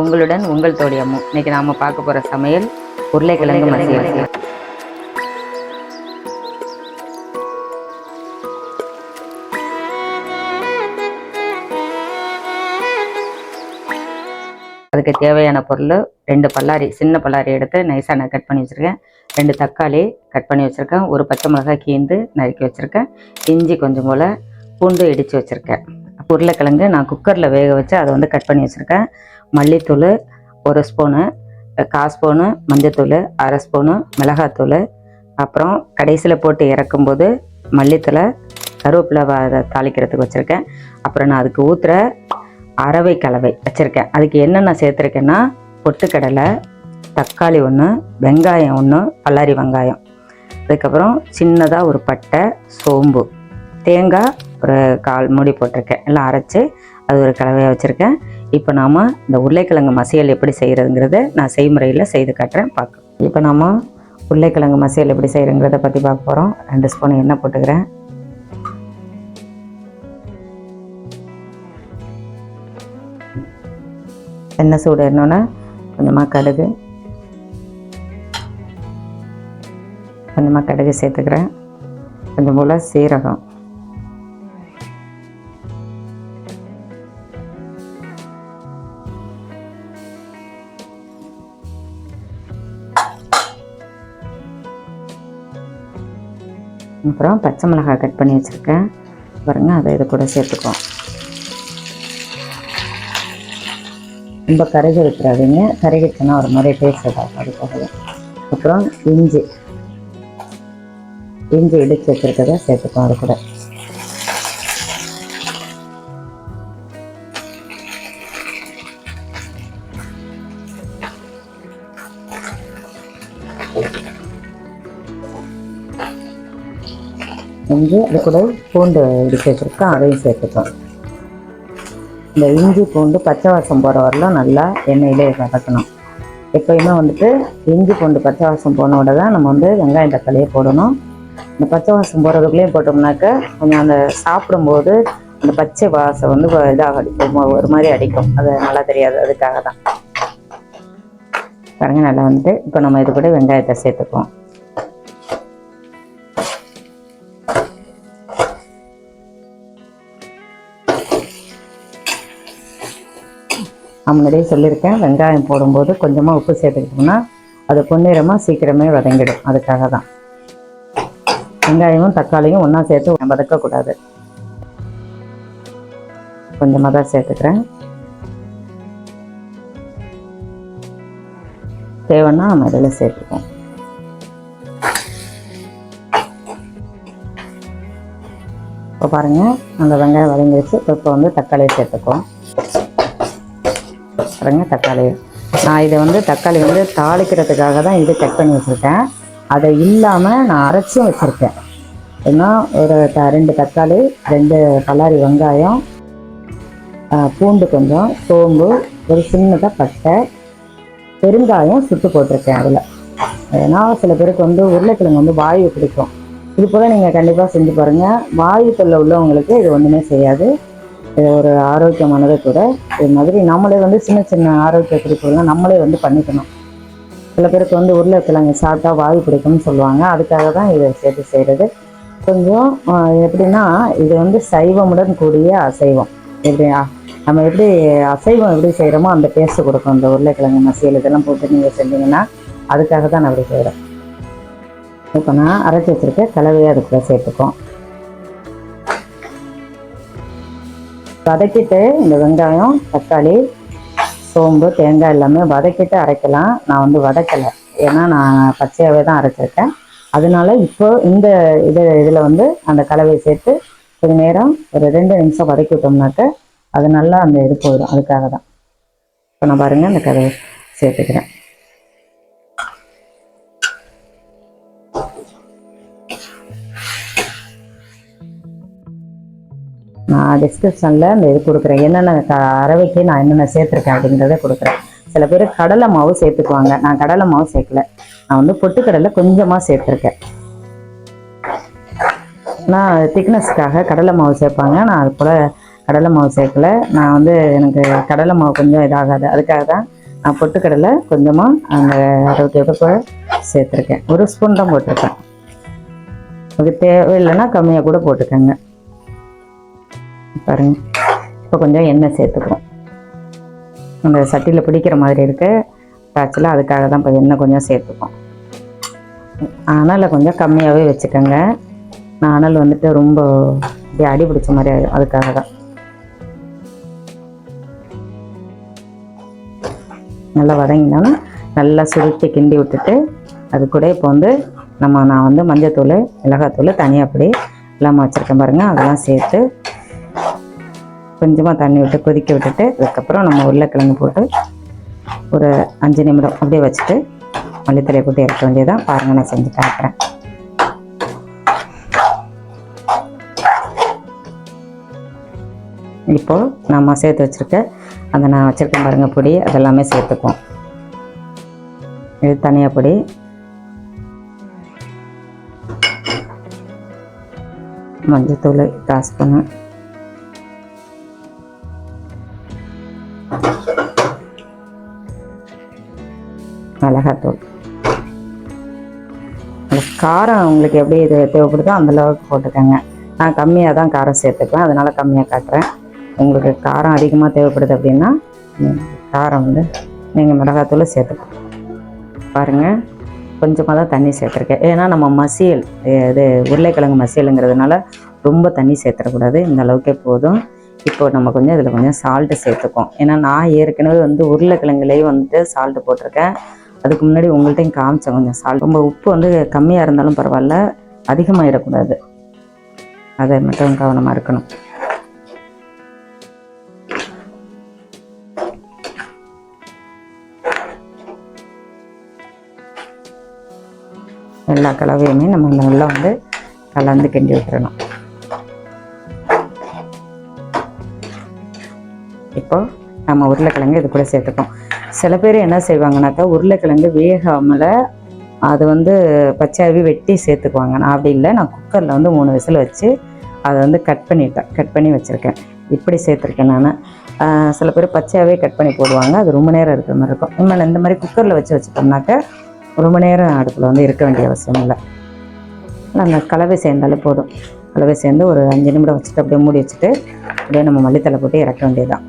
உங்களுடன் உங்கள் தோழி அம்மு. இன்னைக்கு நாம பார்க்க போற சமையல் உருளைக்கிழங்கு மசியல். அதுக்கு தேவையான பொருள் ரெண்டு பல்லாரி சின்ன பல்லாரி எடுத்து நைஸாக நான் கட் பண்ணி வச்சுருக்கேன். ரெண்டு தக்காளி கட் பண்ணி வச்சுருக்கேன். ஒரு பச்சை மிளகாய் கீந்து நறுக்கி வச்சுருக்கேன். இஞ்சி கொஞ்சம் போல் பூண்டு இடித்து வச்சுருக்கேன். உருளைக்கிழங்கு நான் குக்கரில் வேக வச்சு அதை வந்து கட் பண்ணி வச்சுருக்கேன். மல்லித்தூள் ஒரு ஸ்பூனு கால் ஸ்பூனு மஞ்சத்தூள் அரை ஸ்பூனு மிளகாத்தூள். அப்புறம் கடைசியில் போட்டு இறக்கும்போது மல்லித்தூளை கருவேப்பிலை அதை தாளிக்கிறதுக்கு வச்சுருக்கேன். அப்புறம் நான் அதுக்கு ஊற்றுற அரவை கலவை வச்சுருக்கேன். அதுக்கு என்னென்ன சேர்த்துருக்கேன்னா பொட்டுக்கடலை தக்காளி ஒன்று வெங்காயம் ஒன்று பல்லாரி வெங்காயம். அதுக்கப்புறம் சின்னதாக ஒரு பட்டை சோம்பு. தேங்காய் ஒரு கால் மூடி போட்டிருக்கேன். எல்லாம் அரைச்சி அது ஒரு கலவையாக வச்சுருக்கேன். இப்போ நாம் இந்த உருளைக்கிழங்கு மசியல் எப்படி செய்கிறதுங்கிறத நான் செய்முறையில் செய்து காட்டுறேன். பார்க்க இப்போ நாம் உருளைக்கிழங்கு மசியல் எப்படி செய்கிறங்கிறத பற்றி பார்க்க போகிறோம் ரெண்டு ஸ்பூன் எண்ணெய் போட்டுக்கிறேன். எண்ணெய் சூடு ஏறினோன்னே கொஞ்சமாக கடுகு. கொஞ்சமாக கடுகு சேர்த்துக்கிறேன். கொஞ்சம் போல் சீரகம். அப்புறம் பச்சை மிளகாய் கட் பண்ணி வச்சுருக்கேன். பாருங்க அதை இது கூட சேர்த்துக்குவோம். ரொம்ப கருக வைக்கிறாதீங்க கருகிடுச்சுன்னா ஒரு மாதிரி டேஸ்ட் இதாகும் அதுக்காக அப்புறம் இஞ்சி. இஞ்சி இடித்து வச்சுருக்கதை சேர்த்துக்குவோம் அது கூட. இஞ்சி அது கூட பூண்டு இடித்து வச்சுருக்கோம் அதையும் சேர்த்துக்குவோம் இந்த இஞ்சி பூண்டு பச்சை வாசம் போகிற வரலாம் நல்லா எண்ணெயிலே வதக்கணும். எப்பயுமே வந்துட்டு இஞ்சி பூண்டு பச்சை வாசம் போனோட தான் நம்ம வந்து வெங்காயம் தக்காளியே போடணும். இந்த பச்சை வாசம் போகிறதுக்குள்ளேயும் போட்டோம்னாக்க கொஞ்சம் அந்த சாப்பிடும்போது அந்த பச்சை வாசம் வந்து இதாக அடிக்கும் ஒரு- ஒரு மாதிரி அடிக்கும். அது நல்லா தெரியாது அதுக்காக தான். பாருங்க நல்லா வந்துட்டு இப்போ நம்ம இது கூட வெங்காயத்தை சேர்த்துக்குவோம். நான் முன்னாடியே சொல்லியிருக்கேன். வெங்காயம் போடும்போது கொஞ்சமாக உப்பு சேர்த்துக்கிட்டோம்னா அது பொன்னிறமாக சீக்கிரமே வதங்கிடும். அதுக்காக தான் வெங்காயமும் தக்காளியும் ஒன்றா சேர்த்து வதக்கக்கூடாது. கொஞ்சமாக தான் சேர்த்துக்கிறேன். தேவைன்னா நம்ம இதில் சேர்த்துக்குவோம் இப்போ பாருங்கள் அந்த வெங்காயம் வதங்கிடுச்சு இப்போ இப்போ வந்து தக்காளியை சேர்த்துக்குவோம். பாருங்க தக்காளி. நான் இதை வந்து தக்காளி வந்து தாளிக்கிறதுக்காக தான் இது கட் பண்ணி வச்சுருக்கேன். அதை இல்லாமல் நான் அரைச்சும் வச்சுருக்கேன். ஏன்னா ஒரு த ரெண்டு தக்காளி ரெண்டு பல்லாரி வெங்காயம் பூண்டு கொஞ்சம் சோம்பு ஒரு சின்னதாக பட்டை பெருங்காயம் சுட்டு போட்டிருக்கேன் அதில். ஏன்னா சில பேருக்கு வந்து உருளைக்கிழங்கு வந்து வாயு பிடிக்கும். இது போல் நீங்கள் கண்டிப்பாக செஞ்சு பாருங்கள் வாயு தொல்லை உள்ளவங்களுக்கு இது ஒன்றுமே செய்யாது. இது ஒரு ஆரோக்கியமானது கூட இது மாதிரி நம்மளே வந்து சின்ன சின்ன ஆரோக்கிய குறிப்புகள்லாம் நம்மளே வந்து பண்ணிக்கணும். சில பேருக்கு வந்து உருளைக்கிழங்கு சாப்பிட்டா வாய் பிடிக்கும்னு சொல்லுவாங்க. அதுக்காக தான் இதை சேர்த்து செய்கிறது கொஞ்சம் எப்படின்னா இது வந்து சைவமுடன் கூடிய அசைவம். எப்படி நம்ம எப்படி அசைவம் எப்படி செய்கிறோமோ அந்த டேஸ்ட்டு கொடுக்கும். இந்த உருளைக்கிழங்கு மசியல் இதெல்லாம் போட்டு நீங்கள் செஞ்சீங்கன்னா அதுக்காக தான் நான் அப்படி செய்கிறேன் இப்போ நான் அரைச்சி வச்சுருக்க கலவையாக அதுக்குள்ளே சேர்த்துக்கோம் வதக்கிட்டு இந்த வெங்காயம் தக்காளி சோம்பு தேங்காய் எல்லாமே வதக்கிட்டு அரைக்கலாம். நான் வந்து வதக்கலை. ஏன்னா நான் பச்சையாகவே தான் அரைச்சிருக்கேன். அதனால இப்போ இந்த இது இதில் வந்து அந்த கலவையை சேர்த்து கொஞ்சம் நேரம் ஒரு ரெண்டு நிமிஷம் வதக்கி விட்டோம்னாக்க அது நல்லா அந்த இது போயிடும். அதுக்காக தான். இப்போ நான் பாருங்கள் அந்த கதவை சேர்த்துக்கிறேன். நான் டிஸ்கிரிப்ஷனில் அந்த இது கொடுக்குறேன். என்னென்ன க அரவைக்கு நான் என்னென்ன சேர்த்துருக்கேன் அப்படிங்கிறத கொடுக்குறேன். சில பேர் கடலை மாவு சேர்த்துக்குவாங்க. நான் கடலை மாவு சேர்க்கல. நான் வந்து பொட்டுக்கடலை கொஞ்சமாக சேர்த்துருக்கேன். நான் திக்னஸ்க்காக கடலை மாவு சேர்ப்பாங்க. நான் அது போல் கடலை மாவு சேர்க்கல. நான் வந்து எனக்கு கடலை மாவு கொஞ்சம் இதாகாது. அதுக்காக தான் நான் பொட்டுக்கடலை கொஞ்சமாக அந்த அறுபத்தி எட்டு சேர்த்துருக்கேன். ஒரு ஸ்பூன் தான் போட்டிருக்கேன் உங்களுக்கு தேவையில்லைன்னா கம்மியாக கூட போட்டுக்கோங்க. பாருங்கள் இப்போ கொஞ்சம் எண்ணெய் சேர்த்துக்கிறோம். அந்த சட்டியில் பிடிக்கிற மாதிரி இருக்குது காய்ச்சல அதுக்காக தான் இப்போ எண்ணெய் கொஞ்சம் சேர்த்துப்போம். அனலை கொஞ்சம் கம்மியாகவே வச்சுக்கோங்க. நான் அனல் வந்துட்டு ரொம்ப இப்படி அடி பிடிச்ச மாதிரி ஆகிடும் அதுக்காக தான். நல்லா வதங்கினோன்னா நல்லா சுருட்டி கிண்டி விட்டுட்டு அது கூட இப்போ வந்து நம்ம நான் வந்து மஞ்சத்தூள் மிளகாத்தூள் தனியாக அப்படி எல்லாமே வச்சுருக்கேன் பாருங்கள் அதெல்லாம் சேர்த்து கொஞ்சமாக தண்ணி விட்டு கொதிக்க விட்டுட்டு அதுக்கப்புறம் நம்ம உருளைக்கிழங்கு போட்டு ஒரு அஞ்சு நிமிடம் அப்படியே வச்சுட்டு மல்லித்தலையை போட்டு இறக்க வேண்டியதான் பாருங்கள் நான் செஞ்சு காட்டுறேன். இப்போ நம்ம சேர்த்து வச்சுருக்க அந்த நான் வச்சுருக்கேன் பாருங்க பொடி. அதெல்லாமே சேர்த்துக்குவோம். இது தனியாக பொடி. மஞ்சத்தூள் காசு பண்ணேன் மிளகாத்தூள் அந்த காரம் உங்களுக்கு எப்படி இது தேவைப்படுதோ அந்தளவுக்கு போட்டுக்கோங்க. நான் கம்மியாக தான் காரம் சேர்த்துப்பேன் அதனால் கம்மியாக காட்டுறேன். உங்களுக்கு காரம் அதிகமாக தேவைப்படுது அப்படின்னா காரம் வந்து நீங்கள் மிளகாத்தூள் சேர்த்துக்கணும் பாருங்கள் கொஞ்சமாக தான் தண்ணி சேர்த்துருக்கேன். ஏன்னா நம்ம மசியல் இது உருளைக்கிழங்கு மசியலுங்கிறதுனால ரொம்ப தண்ணி சேர்த்துடக்கூடாது. இந்த அளவுக்கே போதும். இப்போ நம்ம கொஞ்சம் இதில் கொஞ்சம் சால்ட்டு சேர்த்துக்கோம் ஏன்னா நான் ஏற்கனவே வந்து உருளைக்கிழங்குலேயே வந்துட்டு சால்ட்டு போட்டிருக்கேன். அதுக்கு முன்னாடி உங்கள்கிட்டையும் காமிச்சேன் கொஞ்சம் சால்ட் ரொம்ப உப்பு வந்து கம்மியாக இருந்தாலும் பரவாயில்ல அதிகமாகிடக்கூடாது அதை மட்டும் கவனமாக இருக்கணும். எல்லா கலவையுமே நம்ம நல்லா வந்து கலந்து கிண்டி விட்டுறணும். இப்போ நம்ம உருளைக்கிழங்கு இது கூட சேர்த்துக்கோம் சில பேர் என்ன செய்வாங்கனாக்கா உருளைக்கிழங்கு வேகாமல் அது வந்து பச்சாவி வெட்டி சேர்த்துக்குவாங்க. நான் அப்படி இல்லை. நான் குக்கரில் வந்து மூணு விசில் வச்சு அதை வந்து கட் பண்ணிட்டேன். கட் பண்ணி வச்சுருக்கேன். இப்படி சேர்த்துருக்கேன் நான். சில பேர் பச்சையாகவே கட் பண்ணி போடுவாங்க. அது ரொம்ப நேரம் இருக்கிற மாதிரி இருக்கும். இனிமேல் இந்த மாதிரி குக்கரில் வச்சு வச்சுட்டோம்னாக்க ரொம்ப நேரம் அடுப்பில் வந்து இருக்க வேண்டிய அவசியம் இல்லை. நாங்கள் கலவை சேர்ந்தாலே போதும். கலவை சேர்ந்து ஒரு அஞ்சு நிமிடம் வச்சுட்டு அப்படியே மூடி வச்சுட்டு அப்படியே நம்ம மல்லித்தலை போட்டு இறக்க வேண்டியதுதான்.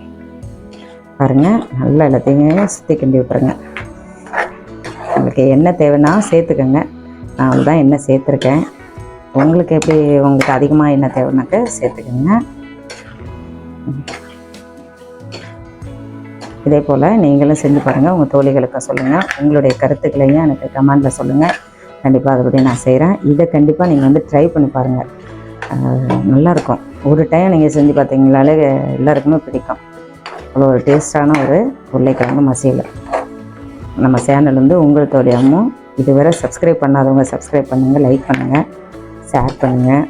பாருங்க நல்லா எல்லாத்தையுமே சுற்றி கிண்டி விட்டுருங்க. உங்களுக்கு என்ன தேவைன்னா சேர்த்துக்கோங்க. நான் தான் என்ன சேர்த்துருக்கேன். உங்களுக்கு எப்படி உங்களுக்கு அதிகமாக என்ன தேவைன்னாக்க சேர்த்துக்கோங்க. இதே போல் நீங்களும் செஞ்சு பாருங்கள் உங்கள் தோழிகளுக்கு சொல்லுங்கள் உங்களுடைய கருத்துக்களையும் எனக்கு கமெண்டில் சொல்லுங்கள் கண்டிப்பாக அதுபடி நான் செய்கிறேன் இதை கண்டிப்பாக நீங்கள் வந்து ட்ரை பண்ணி பாருங்கள் நல்லாயிருக்கும் ஒரு டைம் நீங்கள் செஞ்சு பார்த்தீங்களாலே எல்லாருக்குமே பிடிக்கும். அவ்வளோ ஒரு டேஸ்டான ஒரு உருளைக்கிழங்கு மசியல். நம்ம சேனல் வந்து உங்கள் தோழியாமும் இதுவரை சப்ஸ்கிரைப் பண்ணாதவங்க சப்ஸ்கிரைப் பண்ணுங்கள் லைக் பண்ணுங்கள் ஷேர் பண்ணுங்கள்